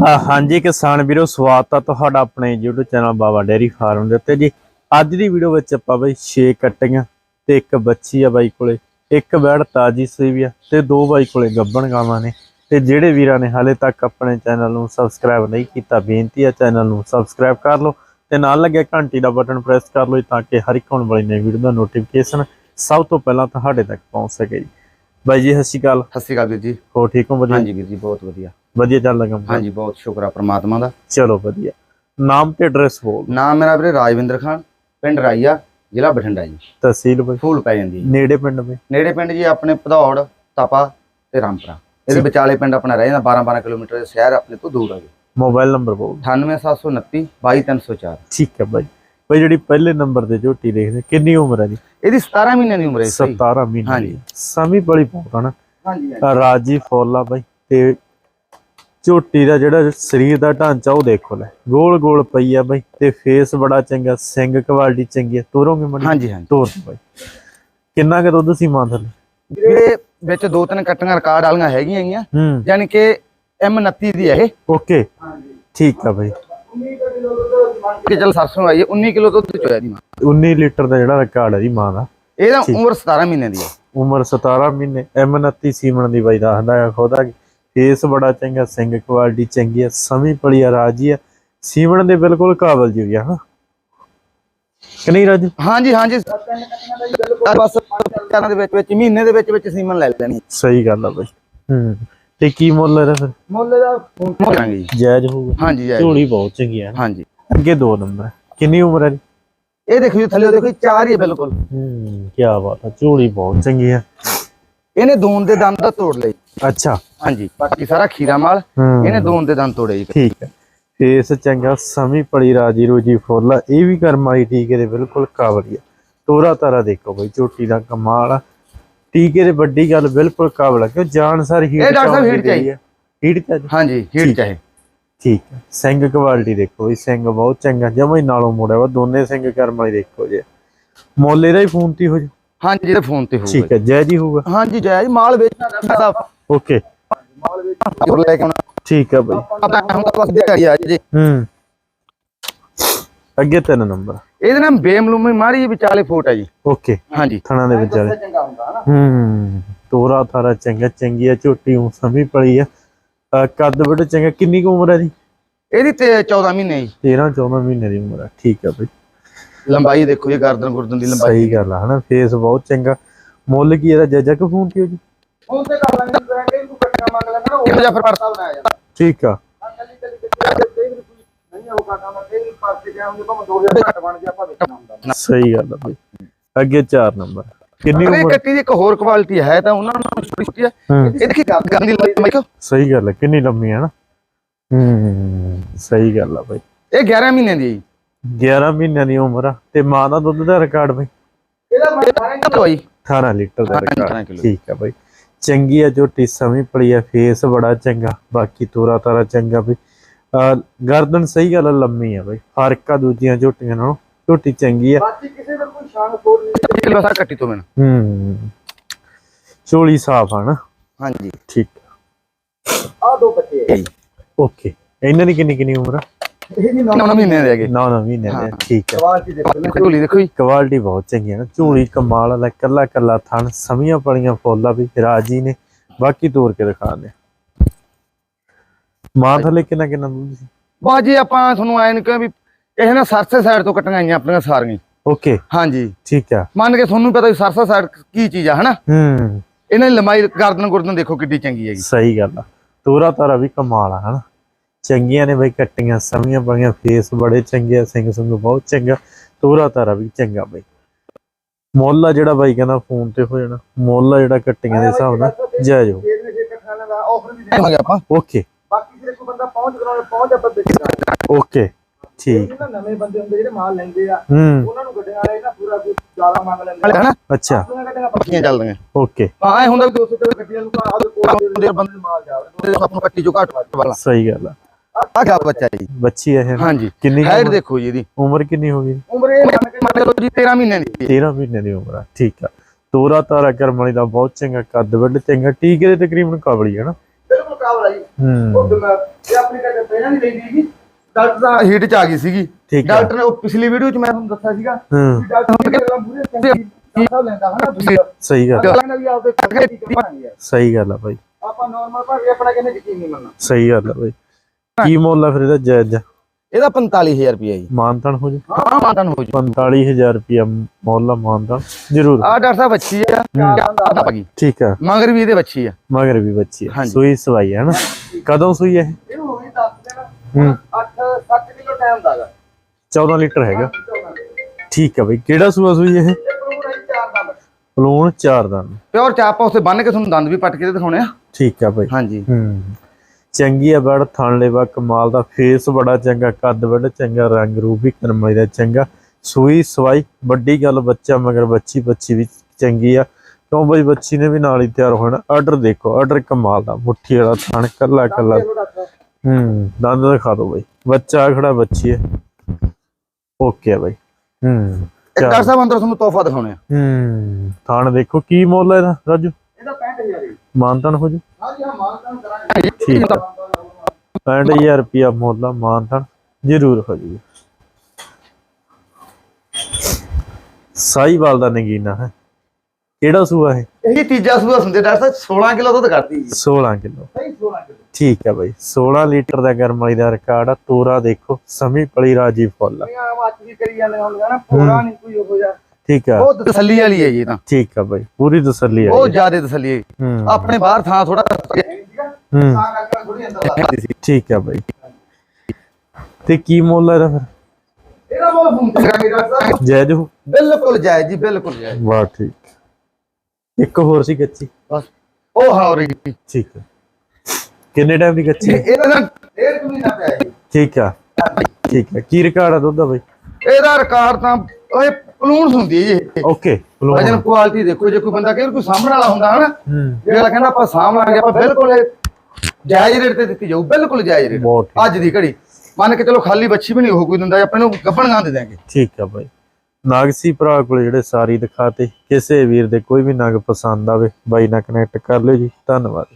ਹਾਂਜੀ ਕਿਸਾਨ ਵੀਰੋ, ਸਵਾਗਤ ਆ ਤੁਹਾਡਾ ਆਪਣੇ YouTube channel Baba dairy farm ਦੇ ਉੱਤੇ। ਜੀ, ਅੱਜ ਦੀ ਵੀਡੀਓ ਵਿੱਚ ਆਪਾਂ ਬਈ 6 ਕੱਟੀਆਂ ਤੇ ਇੱਕ ਬੱਚੀ ਆ ਬਾਈ ਕੋਲੇ, ਇੱਕ ਬੈੜ ਤਾਜੀ ਸੂਈ ਵੀ ਆ ਤੇ ਦੋ ਬਾਈ ਕੋਲੇ ਗੱਬਣ ਗਾਵਾਂ ਨੇ ਤੇ ਜਿਹੜੇ ਵੀਰਾਂ ਨੇ ਹਾਲੇ ਤੱਕ ਆਪਣੇ ਚੈਨਲ ਨੂੰ ਸਬਸਕ੍ਰਾਈਬ ਨਹੀਂ ਕੀਤਾ, ਬੇਨਤੀ ਆ ਚੈਨਲ ਨੂੰ ਸਬਸਕ੍ਰਾਈਬ ਕਰ ਲਓ ਤੇ ਨਾਲ ਲੱਗਿਆ ਘੰਟੀ ਦਾ ਬਟਨ ਪ੍ਰੈਸ ਕਰ ਲਓ ਤਾਂ ਕਿ ਹਰ ਇੱਕ ਆਉਣ ਵਾਲੀ ਨਵੀਂ ਵੀਡੀਓ ਦਾ ਨੋਟੀਫਿਕੇਸ਼ਨ ਸਭ ਤੋਂ ਪਹਿਲਾਂ ਤੁਹਾਡੇ ਤੱਕ ਪਹੁੰਚ ਸਕੇ। ਜੀ ਬਾਈ ਜੀ ਸਤਿ ਸ਼੍ਰੀ ਅਕਾਲ। ਸਤਿ ਸ਼੍ਰੀ ਅਕਾਲ ਵੀਰ ਜੀ। ਹੋ ਠੀਕ ਹੋ ਵਧੀਆ? ਹਾਂਜੀ ਵੀਰ ਜੀ ਬਹੁਤ ਵਧੀਆ। ਵਧੀਆ ਚੱਲਦਾ ਕੰਮ ਹਾਂਜੀ ਬਹੁਤ ਸ਼ੁਕਰ ਆ ਪ੍ਰਮਾਤਮਾ ਦਾ। ਚਲੋ ਵਧੀਆ। ਨਾਮ ਤੇ ਐਡਰੈਸ ਬੋਲ। ਨਾਮ ਮੇਰਾ ਵੀਰੇ ਰਾਜਵਿੰਦਰ ਖਾਨ ਪਿੰਡ ਰਾਈਆ ਜ਼ਿਲ੍ਹਾ ਬਠਿੰਡਾ ਜੀ। ਤਹਿਸੀਲ ਬਈ। ਫੂਲ ਪੈ ਜਾਂਦੀ। ਨੇੜੇ ਪਿੰਡ ਬਈ? ਨੇੜੇ ਪਿੰਡ ਜੀ ਆਪਣੇ ਭਦੌੜ ਤਪਾ ਤੇ ਰਾਮਪੁਰਾ। ਇਹਦੇ ਵਿਚਾਲੇ ਪਿੰਡ ਆਪਣਾ ਰਹਿ ਜਾਂਦਾ 12 12 ਕਿਲੋਮੀਟਰ ਦੇ ਸ਼ਹਿਰ ਆਪਣੇ ਤੋਂ ਦੂਰ ਹੈ ਮੋਬਾਈਲ ਨੰਬਰ ਬੋਲ। 98729 22304 ਠੀਕ ਹੈ ਬਾਈ। ਬਾਈ ਜਿਹੜੀ ਪਹਿਲੇ ਨੰਬਰ ਤੇ ਝੋਟੀ ਦੇਖਦੇ ਕਿੰਨੀ ਉਮਰ ਹੈ ਜੀ? ਇਹਦੀ 17 ਮਹੀਨਿਆਂ ਦੀ ਉਮਰ ਹੈ ਸਹੀ 17 ਮਹੀਨੇ ਹਾਂਜੀ। ਸਮੀ ਬੜੀ ਨਾ। ਹਾਂਜੀ ਰਾਜੀ ਫੋਲਾ ਬਾਈ। ਤੇ ਝੋਟੀ ਦਾ ਜਿਹੜਾ ਸਰੀਰ ਦਾ ਢਾਂਚਾ ਉਹ ਦੇਖੋ ਲੈ। ਗੋਲ ਗੋਲ ਪਈ ਆ ਬਾਈ। ਤੇ ਫੇਸ ਬੜਾ ਚੰਗਾ ਸਿੰਘ ਕੁਆਲਿਟੀ ਚੰਗੀ ਆ। ਤੋਰੋਗੇ ਮਣੀ ਹਾਂਜੀ ਹਾਂਜੀ। ਤੋਰ ਬਾਈ। ਕਿੰਨਾ ਕੁ ਦੁੱਧ ਸੀ ਮਾਂ ਥੱਲੇ? ਵੀਰੇ ਵਿੱਚ ਦੋ ਤਿੰਨ ਕੱਟੀਆਂ ਰਿਕਾਰਡ ਵਾਲੀਆਂ ਹੈਗੀਆਂ ਹੈਗੀਆਂ। ਯਾਨੀ ਕਿ M29 ਦੀ ਹੈ ਇਹ। ਓਕੇ। ਠੀਕ ਆ ਬਾਈ। ਕਿ ਚਲ ਸਰਸੋਂ ਆਈ ਹੈ 19 ਕਿਲੋ ਦੁੱਧ ਚੋਇਆ ਦੀ ਮਾਂ। 19 ਲੀਟਰ ਦਾ ਜਿਹੜਾ ਰਿਕਾਰਡ ਹੈ ਜੀ ਮਾਂ ਦਾ। ਇਹਦਾ ਉਮਰ 17 ਮਹੀਨਿਆਂ ਦੀ ਹੈ। ਉਮਰ 17 ਮਹੀਨੇ M29 ਸੀਮਣ ਦੀ ਬਾਈ ਦੱਸਦਾ ਹੈ ਖੁਦਾ ਫੇਸ ਬੜਾ ਚੰਗਾ ਸਿੰਘ ਕੁਆਲਿਟੀ ਚੰਗੀ ਹੈ ਸਮੀ ਪਲੀ ਆ ਰਾਜੀ ਹੈ। ਸੀਮਣ ਦੇ ਬਿਲਕੁਲ ਕਾਬਲ ਜੀ ਆ ਹਾਂ ਕਿ ਨਹੀਂ ਰਾਜੂ? ਹਾਂਜੀ ਹਾਂਜੀ। ਬਸ ਚਾਰਾਂ ਦੇ ਵਿੱਚ ਵਿੱਚ ਮਹੀਨੇ ਦੇ ਵਿੱਚ ਵਿੱਚ ਸੀਮਨ ਲੈ ਲੈਣੀ ਸਹੀ ਗੱਲ ਆ ਬਾਈ। ਹੂੰ ਤੇ ਕੀ ਮੁੱਲ ਇਹਦਾ ਫਿਰ? ਮੁੱਲ ਦਾ ਕਰਾਂਗੇ ਜੀ। ਜਾਇਜ਼ ਹੋਊਗਾ। ਹਾਂਜੀ ਜੀ ਝੋਲੀ ਬਹੁਤ ਚੰਗੀ ਹੈ। ਹਾਂਜੀ। ਅੱਗੇ ਦੋ ਨੰਬਰ ਕਿੰਨੀ ਉਮਰ ਹੈ ਜੀ? ਇਹ ਦੇਖੋ ਜੀ ਥੱਲੇ ਦੇਖੋ ਚਾਰ ਹੀ ਹੈ ਬਿਲਕੁਲ। ਹੂੰ ਕੀ ਬਾਤ ਹੈ ਝੋਲੀ ਬਹੁਤ ਚੰਗੀ ਹੈ। ਇਹਨੇ ਦੋਨ ਦੇ ਦੰਦ ਤਾਂ ਤੋੜ ਲਏ। ਅੱਛਾ। ਹਾਂਜੀ ਬਾਕੀ ਸਾਰਾ ਖੀਰਾ ਮਾਲ ਹੂੰ। ਇਹਨੇ ਦੋਨ ਦੇ ਦੰਦ ਤੋੜੇ ਜੀ। ਠੀਕ ਹੈ। ਫੇਸ ਚੰਗਾ ਸਮੀ ਪੜੀ ਰਾਜੀ ਰੋਜੀ ਫੁੱਲ ਇਹ ਵੀ ਕਰਮਾਈ ਟੀਕੇ ਦੇ ਬਿਲਕੁਲ ਕਾਬਲੀ ਆ। ਤੋਰਾ ਤਾਰਾ ਦੇਖੋ ਬਈ ਝੋਟੀ ਦਾ ਕਮਾਲ ਆ। ਟੀਕੇ ਦੇ ਵੱਡੀ ਗੱਲ ਬਿਲਕੁਲ ਕਾਬਲ ਆ ਕਿਉਂ ਜਾਨ ਸਰ ਹੀਟ ਇਹ ਡਾਕਟਰ ਸਾਹਿਬ ਹੀਟ ਚਾਹੀਦੀ ਹੈ। ਹੀਟ ਹਾਂਜੀ ਹੀਟ ਠੀਕ। ਠੀਕ ਹੈ। ਸਿੰਘ ਕੁਆਲਿਟੀ ਦੇਖੋ ਵੀ ਸਿੰਘ ਬਹੁਤ ਚੰਗਾ ਜਮਾ ਹੀ ਨਾਲੋਂ ਮੋੜਿਆ ਵਾ ਦੋਨੇ ਸਿੰਘ ਕਰਮ ਵਾਲੀ ਦੇਖੋ ਜੇ। ਮੁੱਲ ਦਾ ਹੀ ਫੋਨ ਤੇ ਹੋ ਜਾ ਹਾਂਜੀ ਇਹਦੇ ਫੋਨ ਤੇ ਹੋਊਗਾ ਠੀਕ ਹੈ ਜੈ। ਜੀ ਹੋਊਗਾ। ਹਾਂਜੀ ਜਾਇਜ਼ ਮਾਲ ਵੇਚਣਾ ਦਾ ਓਕੇ। ਮਾਲ ਵੇਚਣਾ ਲੈ ਕੇ ਆਉਣਾ। ਠੀਕ ਹੈ ਬਈ। ਆਪਾਂ ਹੁਣ ਤਾਂ ਬਸ ਦਿਹਾੜੀ ਆ ਜੀ। ਹੂੰ। ਅੱਗੇ ਤਿੰਨ ਨੰਬਰ। ਇਹਦੇ ਨਾਲ ਬੇਮਲੂਮੀ ਮਾਰੀ ਵਿਚਾਲੇ ਫੋਟ ਹੈ ਜੀ। ਓਕੇ। ਹਾਂਜੀ। ਥਣਾ ਦੇ ਵਿੱਚ ਵਾਲੇ ਚੰਗਾ ਹੁੰਦਾ ਹਨਾ। ਹੂੰ ਤੋਰਾ ਤਾਰਾ ਚੰਗਾ ਚੰਗੀ ਆ ਝੋਟੀ ਉਹ ਸਮੀ ਪੜੀ ਆ। ਅਹ ਕੱਦ ਬੜਾ ਚੰਗਾ ਕਿੰਨੀ ਕੁ ਉਮਰ ਹੈ ਜੀ? ਇਹਦੀ ਤੇ 14 ਮਹੀਨੇ ਜੀ। 13 14 ਮਹੀਨੇ ਦੀ ਉਮਰ ਆ ਠੀਕ ਆ ਬਈ। ਲੰਬਾਈ ਦੇਖੋ ਜੀ ਗਰਦਨ ਗੁਰਦਨ ਦੀ ਲੰਬਾਈ। ਸਹੀ ਗੱਲ ਆ ਹਨਾ? ਫੇਸ ਬਹੁਤ ਚੰਗਾ। ਮੁੱਲ ਕੀ ਇਹਦਾ? ਜੱਜਾ ਕਿ ਫੋਨ ਕੀ ਹੋ ਜੀ ਤੇ ਕਰ ਬ੍ਰਾਂਡ ਮੰਗ ਉਹ ਜਾਂਦਾ ਠੀਕ ਆ। ਕੱਲੀ ਕੱਲੀ ਕੱਲੀ ਨਹੀਂ ਉਹ ਕਾਟਾ ਮੈਂ ਕਈ ਪਰਤੇ ਗਿਆ ਹੁੰਦੇ ਭਾਵੇਂ 2000 ਘੱਟ ਬਣ ਗਿਆ ਆਪਾਂ ਵੇਚਣਾ ਹੁੰਦਾ। ਸਹੀ ਗੱਲ ਆ ਬਈ। ਅੱਗੇ 4 ਨੰਬਰ। ਕਿੰਨੀ ਉਮਰ? ਕੱਟੀ ਦੀ ਇੱਕ ਹੋਰ ਕੁਆਲਿਟੀ ਹੈ ਤਾਂ ਉਹਨਾਂ ਨੂੰ ਛੋਟੀ ਛੋਟੀ ਹੈ। ਹੂੰ। ਇਹ ਦੇਖੀ ਗਾਂ ਦੀ ਲੰਬਾਈ ਕਿਉਂ? ਸਹੀ ਗੱਲ ਆ ਕਿੰਨੀ ਲੰਮੀ ਹੈ ਨਾ। ਹੂੰ ਸਹੀ ਗੱਲ ਆ ਬਈ। ਇਹ 11 ਮਹੀਨਿਆਂ ਦੀ ਹੈ ਜੀ। 11 ਮਹੀਨਿਆਂ ਦੀ ਉਮਰ ਆ ਤੇ ਮਾਂ ਦਾ ਦੁੱਧ ਦਾ ਰਿਕਾਰਡ ਬਈ। ਇਹਦਾ ਮੈਂ 18 ਕਿਲੋ ਆਈ 18 ਲੀਟਰ ਦਾ 18 ਰਿਕਾਰਡ। ਠੀਕ ਆ ਬਈ। ਚੰਗੀ ਆ ਝੋਟੀ ਸਮੀ ਪੜੀ ਆ ਫੇਸ ਬੜਾ ਚੰਗਾ ਬਾਕੀ ਤੋਰਾ ਤਾਰਾ ਚੰਗਾ ਬਈ। ਗਰਦਨ ਸਹੀ ਗੱਲ ਲੰਮੀ ਆ ਬਈ। ਫ਼ਰਕ ਆ ਦੂਜੀਆਂ ਝੋਟੀਆਂ ਨਾਲੋਂ। ਝੋਟੀ ਚੰਗੀ ਆ। ਬਾਕੀ ਕਿਸੇ ਦਾ ਕੋਈ ਸ਼ਾਨ ਹੋਰ ਨਹੀਂ। ਕਿਲੋ ਸਾ ਕੱਟੀ ਤੋਂ ਮੈਨੂੰ। ਹੂੰ। ਚੋਲੀ ਸਾਫ਼ ਆ ਨਾ। ਹਾਂਜੀ। ਠੀਕ ਆ। ਦੋ ਬੱਚੇ ਓਕੇ। ਇਹਨਾਂ ਦੀ ਕਿੰਨੀ ਕਿੰਨੀ ਉਮਰ ਆ? ਇਹ ਨਹੀਂ 9 ਮਹੀਨਿਆਂ ਦੇ ਹੈਗੇ। 9 9 ਮਹੀਨੇ ਦੇ ਠੀਕ ਆ। ਕੁਆਲਿਟੀ ਦੇਖੋ ਨਾ। ਝੋਲੀ ਦੇਖੋ ਜੀ। ਕੁਆਲਿਟੀ ਬਹੁਤ ਚੰਗੀ ਹੈ ਨਾ। ਝੋਲੀ ਕਮਾਲ ਵਾਲਾ ਕੱਲਾ ਕੱਲਾ ਥਣ ਸਮੀਆਂ ਪੜੀਆਂ ਫੁੱਲਾ ਵੀ ਰਾਜੀ ਨੇ। ਬਾਕੀ ਤੋਰ ਕੇ ਦਿਖਾਉਂਦੇ ਮਾਂ ਥੱਲੇ ਕਿੰਨਾ ਕਿੰਨਾ ਦੁੱਧ ਸੀ? ਬਾਜੀ ਆਪਾਂ ਤੁਹਾਨੂੰ ਵੀ ਇਹ ਨਾ ਸਰਸੇ ਸਾਈਡ ਤੋਂ ਕੱਟੀਆਂ ਆਈਆਂ ਆਪਣੀਆਂ ਸਾਰੀਆਂ। ਓਕੇ ਹਾਂਜੀ। ਠੀਕ ਆ। ਮੰਨ ਕੇ ਤੁਹਾਨੂੰ ਪਤਾ ਵੀ ਸਰਸਾ ਸਾਈਡ ਕੀ ਚੀਜ਼ ਆ ਹਨਾ? ਹੂੰ। ਇਹਨਾਂ ਦੀ ਲੰਬਾਈ ਗਰਦਨ ਗੁਰਦਨ ਦੇਖੋ ਕਿੱਡੀ ਚੰਗੀ ਹੈਗੀ। ਸਹੀ ਗੱਲ ਆ। ਤੋਰਾ ਤਾਰਾ ਵੀ ਕਮਾਲ ਆ ਹਨਾ? ਚੰਗੀਆਂ ਨੇ ਬਈ ਕੱਟੀਆਂ ਸਮੀਆਂ ਪੜੀਆਂ ਫੇਸ ਬੜੇ ਚੰਗੇ ਆ ਸਿੰਘ ਸਿੰਘ ਬਹੁਤ ਚੰਗਾ। ਤੋਰਾ ਤਾਰਾ ਵੀ ਚੰਗਾ ਬਈ। ਮੁੱਲ ਆ ਜਿਹੜਾ ਬਾਈ ਕਹਿੰਦਾ ਫੋਨ ਤੇ ਹੋ ਜਾਣਾ। ਮੁੱਲ ਆ ਜਿਹੜਾ ਕੱਟੀਆਂ ਦੇ ਹਿਸਾਬ ਨਾਲ। ਜਾਇਜ਼ ਹੋ ਆਫਰ ਵੀ ਦੇਵਾਂਗੇ ਆਪਾਂ। ਓਕੇ ਬਾਕੀ ਜਿਹੜੇ ਕੋਈ ਬੰਦਾ ਪਹੁੰਚ ਕਰਾਉਣਾ ਪਹੁੰਚ ਆਪਾਂ ਓਕੇ ਠੀਕ। ਨਾ ਨਵੇਂ ਬੰਦੇ ਹੁੰਦੇ ਜਿਹੜੇ ਮਾਲ ਲੈਂਦੇ ਆ ਹੂੰ। ਉਹਨਾਂ ਨੂੰ ਗੱਡੀਆਂ ਵਾਲੇ ਨਾ ਪੂਰਾ ਕੋਈ ਜ਼ਿਆਦਾ ਮੰਗ ਲੈਂਦੇ। ਹਨਾ? ਅੱਛਾ। ਗੱਡੀਆਂ ਪੱਕੀਆਂ ਚੱਲਦੀਆਂ। ਓਕੇ। ਹਾਂ ਇਹ ਹੁੰਦਾ ਵੀ 200 ਕਿਲੋ ਗੱਡੀਆਂ ਨੂੰ ਆਹ ਕੋਲ ਦੇ ਬੰਦੇ ਮਾਲ ਜਾਵੇ। ਆਪਾਂ ਨੂੰ ਕੱਟੀ ਜੋ ਘੱਟ ਵਾਲਾ। ਸਹੀ ਗੱਲ ਆ। ਆ ਗਿਆ ਬੱਚਾ ਜੀ। ਬੱਚੀ ਹੈ? ਹਾਂਜੀ। ਕਿੰਨੀ ਹਾਈਟ ਉਮਰ- ਦੇਖੋ ਜੀ ਇਹਦੀ। ਉਮਰ ਕਿੰਨੀ ਹੋ ਗਈ? ਉਮਰ ਇਹ ਮੰਨ ਲਓ ਜੀ 13 ਮਹੀਨੇ ਦੀ 13 ਮਹੀਨੇ ਦੀ ਉਮਰ ਆ। ਠੀਕ ਆ। ਤੋਰਾ ਤਾਰਾ ਕਰਮ ਵਾਲੀ ਦਾ ਬਹੁਤ ਚੰਗਾ ਕੱਦ ਵੱਡ ਚੰਗਾ ਟੀਕੇ ਦੇ ਤਕਰੀਬਨ ਕਾਬਲੀ ਹੈ ਨਾ। ਬਿਲਕੁਲ ਕਾਬਲ ਆ ਜੀ। ਹੂੰ। ਇਹ ਆਪਣੀ ਕਹਿੰਦੇ ਪਹਿਲਾਂ ਨਹੀਂ ਲੈਂਦੀ ਸੀ ਡਾਕਟਰ ਦਾ ਹੀਟ ਚ ਆ ਗਈ ਸੀਗੀ। ਠੀਕ ਹੈ। ਡਾਕਟਰ ਨੇ ਉਹ ਪਿਛਲੀ ਵੀਡੀਓ ਚ ਮੈਂ ਤੁਹਾਨੂੰ ਦੱਸਿਆ ਸੀਗਾ ਹੂੰ। ਡਾਕਟਰ ਨੇ ਕਿਹਾ ਮੂਰੇ ਚੰਗੀ ਲੈਂਦਾ ਹਨਾ ਸਹੀ ਗੱਲ। ਕਹਿੰਦਾ ਵੀ ਆਪਦੇ ਕਰਕੇ ਬਣਾਈ ਆ ਸਹੀ ਗੱਲ ਆ ਬਾਈ। ਆਪਾਂ ਨਾਰਮਲ ਭਾਵੇਂ ਆਪਣਾ ਕਹਿੰਦੇ ਯਕੀਨ ਨਹੀਂ ਮੰਨਣਾ। ਸਹੀ ਗੱਲ ਆ ਬਾਈ। ਕੀ ਮੁੱਲ ਆ ਫਿਰ ਇਹਦਾ ਜਾਇਜ਼? ਇਹਦਾ 45000 ਰੁਪਏ ਜੀ। ਮਾਨਤਨ ਹੋ ਜਾ? ਹਾਂ ਮਾਤਨ ਹੋ ਜੂ। 45000 ਰੁਪਿਆ ਮੁੱਲ ਆ ਮਾਨਤਨ। ਜ਼ਰੂਰ। ਆ ਡਾਕਟਰ ਸਾਹਿਬ ਬੱਚੀ ਆ। ਚਾਰ ਪਗੀ ਠੀਕ ਆ। ਮਗਰ ਵੀ ਇਹਦੇ ਬੱਚੀ ਆ। ਮਗਰ ਵੀ ਬੱਚੀ ਆ। ਹਾਂਜੀ। ਸੂਈ ਸਵਾਈ ਹੈ ਨਾ ਕਦੋਂ ਸੂਈ ਹੈ ਇਹ? ਹੋ ਗਈ 10 ਦਿਨ ਹੂੰ। 8 7 ਕਿਲੋ ਟਾਈਮ ਦਾਗਾ 14 ਲੀਟਰ ਹੈਗਾ। ਠੀਕ ਆ ਬਾਈ ਕਿਹੜਾ ਸੂਆ ਸੂਈ ਇਹ? ਹੀ ਪਲੂਣ ਚਾਰ ਦੰਦ। ਪਿਓਰ ਚਾਪਾ ਉੱਤੇ ਬੰਨ ਕੇ ਤੁਹਾਨੂੰ ਦੰਦ ਵੀ ਪੱਟ ਕੇ ਦਿਖਾਉਣੇ ਆ। ਠੀਕ ਆ ਬਾਈ। ਹਾਂਜੀ। ਹੂੰ। ਚੰਗੀ ਆ ਬੜ ਥਣ ਲੈਵਾ ਕਮਾਲ ਦਾ ਫੇਸ ਬੜਾ ਚੰਗਾ ਕੱਦ ਬੜਾ ਚੰਗਾ ਰੰਗ ਰੂਪ ਵੀ ਕਰਮਾਈ ਦਾ ਚੰਗਾ। ਸੂਈ ਸਵਾਈ ਵੱਡੀ ਗੱਲ ਬੱਚਾ ਮਗਰ ਬੱਚੀ ਬੱਚੀ ਵੀ ਚੰਗੀ ਆ। ਕਿਉਂ ਬਈ ਬੱਚੀ ਨੇ ਵੀ ਨਾਲ ਹੀ ਤਿਆਰ ਹੋਣਾ? ਆਰਡਰ ਦੇਖੋ ਆਰਡਰ ਕਮਾਲ ਦਾ ਮੁੱਠੀ ਵਾਲਾ ਥਣ ਕੱਲਾ ਕੱਲਾ ਹੂੰ। ਦੰਦ ਦਿਖਾ ਦੋ ਬਈ। ਬੱਚਾ ਖੜਾ ਬੱਚੀ ਹੈ ਓਕੇ ਆ ਬਈ। ਹੂੰ। ਇੱਕ ਡਾਕਟਰ ਸਾਹਿਬ ਅੰਦਰ ਤੁਹਾਨੂੰ ਤੋਹਫਾ ਦਿਖਾਉਣੇ ਆ। ਹੂੰ। ਥਣ ਦੇਖੋ ਕੀ ਮੁੱਲ ਹੈ ਇਹਦਾ ਰਾਜੂ? ਇਹਦਾ 65000 ਜੀ। ਮਾਨਤਨ ਹੋ ਜੂ? ਹਾਂਜੀ ਹਾਂ ਮਾਨਤਾਨ ਕਰਾਂਗੇ। ਠੀਕ ਆ। 65000 ਰੁਪਿਆ ਮੁੱਲ ਆ ਮਾਨਤਨ ਜ਼ਰੂਰ ਹੋ ਜੂ ਸਾਈਵਾਲ ਦਾ ਨਗੀਨਾ ਹੈ। ਕਿਹੜਾ ਸੂਆ ਹੈ ਇਹ ਤੀਜਾ ਸੂਆ ਹੁੰਦੇ ਡਾਕਟਰ ਸਾਹਿਬ 16 ਕਿਲੋ ਦੁੱਧ ਕੱਢਦੀ ਜੀ। 16 ਕਿਲੋ। ਸਹੀ 16 ਕਿਲੋ। ਠੀਕ ਹੈ ਬਾਈ 16 ਲੀਟਰ ਦਾ ਗਰਮਾਈ ਦਾ ਰਿਕਾਰਡ ਆ ਤੋਰਾ ਦੇਖੋ ਸਮੀ ਪਲੀ ਰਾਜੀ ਫੁੱਲ ਆ। ਨਹੀਂ ਆ ਵਾਚ ਵੀ ਕਰੀ ਜਾਂਦੇ ਹੁੰਦੇ ਨਾ ਪੂਰਾ ਨਹੀਂ ਕੋਈ ਹੋ ਜਾ ਠੀਕ ਆ। ਉਹ ਤਸੱਲੀ ਵਾਲੀ ਹੈ ਜੀ ਇਹ ਤਾਂ। ਠੀਕ ਆ ਬਾਈ ਪੂਰੀ ਤਸੱਲੀ ਆ ਬਹੁਤ ਜ਼ਿਆਦਾ ਤਸੱਲੀ ਹੈ ਹੂੰ। ਆਪਣੇ ਬਾਹਰ ਥਾਂ ਥੋੜਾ ਹੂੰ। ਠੀਕ ਆ। ਬਾਈ। ਤੇ ਕੀ ਮੁੱਲ ਇਹਦਾ ਫਿਰ? ਇਹਦਾ ਮੁੱਲ ਜਾਇਜ਼ ਹੋ? ਬਿਲਕੁਲ ਜਾਇਜ਼ ਜੀ ਬਿਲਕੁਲ ਜਾਇਜ਼। ਵਾਹ ਠੀਕ। ਇੱਕ ਹੋਰ ਸੀ ਕੱਚੀ। ਬਸ। ਉਹ ਹਾਂ ਰਹੀ ਠੀਕ ਹੈ। ਕਿੰਨੇ ਟਾਈਮ ਦੀ ਕੱਚੀ? ਇਹਦਾ ਨਾ ਡੇਢ ਕੁ ਮਹੀਨਾ ਪਿਆ ਜੀ ਠੀਕ ਆ। ਠੀਕ ਹੈ। ਕੀ ਰਿਕਾਰਡ ਆ ਦੁੱਧ ਦਾ ਬਾਈ? ਇਹਦਾ ਰਿਕਾਰਡ ਤਾਂ ਓਏ ਪਲੂਣ ਹੁੰਦੀ ਹੈ ਜੀ ਓਕੇ ਵਜਨ ਕੁਆਲਿਟੀ ਦੇਖੋ ਜੇ ਕੋਈ ਬੰਦਾ ਕਹੇ ਕੋਈ ਸਾਹਮਣੇ ਵਾਲਾ ਹੁੰਦਾ ਹਨਾ ਹੂੰ। ਜਿਹੜਾ ਕਹਿੰਦਾ ਆਪਾਂ ਸਾਹਮਣੇ ਆਪਾਂ ਬਿਲਕੁਲ ਇਹ ਜਾਇਜ਼ ਰੇਟ ਤੇ ਦਿੱਤੀ ਜਾਊ ਬਿਲਕੁਲ ਜਾਇਜ਼ ਰੇਟ। ਅੱਜ ਦੀ ਘੜੀ। ਮੰਨ ਕੇ ਚਲੋ ਖਾਲੀ ਬੱਚੀ ਵੀ ਨਹੀਂ ਉਹ ਕੋਈ ਦਿੰਦਾ ਆਪਾਂ ਇਹਨੂੰ ਗੱਪਣ ਗਾਂ ਦੇ ਦਾਂਗੇ ਠੀਕ ਆ ਨਾਗ ਸੀ ਭਰਾ ਕੋਲ ਜਿਹੜੇ ਸਾਰੀ ਦਿਖਾਤੇ ਕਿਸੇ ਵੀਰ ਦੇ ਕੋਈ ਵੀ ਨਾਗ ਪਸੰਦ ਆਵੇ ਬਾਈ ਨਾਲ ਕਨੈਕਟ ਕਰ ਲਿਓ ਜੀ। ਧੰਨਵਾਦ।